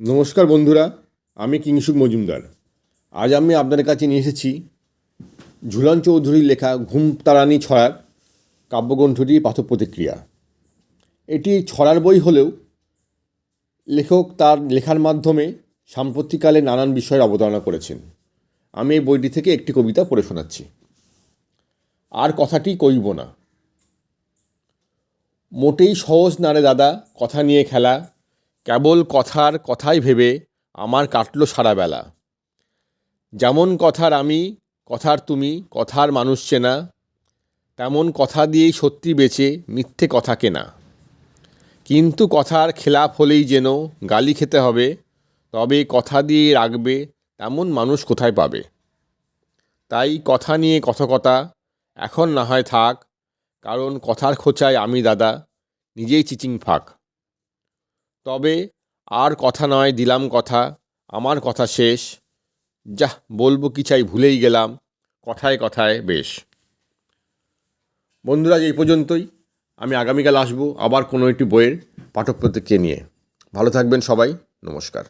নমস্কার বন্ধুরা, আমি কিংসুক মজুমদার। আজ আমি আপনাদের কাছে নিয়ে এসেছি ঝুলন চৌধুরীর লেখা ঘুম তারানি ছড়ার কাব্যগ্রন্থটি পাঠক প্রতিক্রিয়া এটি ছড়ার বই হলেও লেখক তার লেখার মাধ্যমে সাম্প্রতিককালে নানান বিষয়ের অবতারণা করেছেন। আমি এই বইটি থেকে একটি কবিতা পড়ে শোনাচ্ছি। আর কথাটি কইব না। মোটেই সহজ না রে দাদা, কথা নিয়ে খেলা কেবল কথার কথাই ভেবে আমার কাটলো সারা বেলা। যেমন কথার আমি, কথার তুমি, কথার মানুষ চেনা, তেমন কথা দিয়েই সত্যি বেঁচে মিথ্যে কথা কেনা। কিন্তু কথার খেলাপ হলেই যেন গালি খেতে হবে, তবে কথা দিয়ে রাখবে তেমন মানুষ কোথায় পাবে। তাই কথা নিয়ে কথকতা, এখন না হয় থাক, কারণ কথার খোঁচায় আমি দাদা, নিজেই চিচিং ফাঁক। তবে আর কথা নয়, দিলাম কথা, আমার কথা শেষ। যাহ, বলব কি চাই ভুলেই গেলাম, কথায় কথায় বেশ। বন্ধুরা এই পর্যন্তই। আমি আগামীকাল আসব আবার কোনো একটি বইয়ের পাঠক প্রতিক্রিয়া নিয়ে। ভালো থাকবেন সবাই, নমস্কার।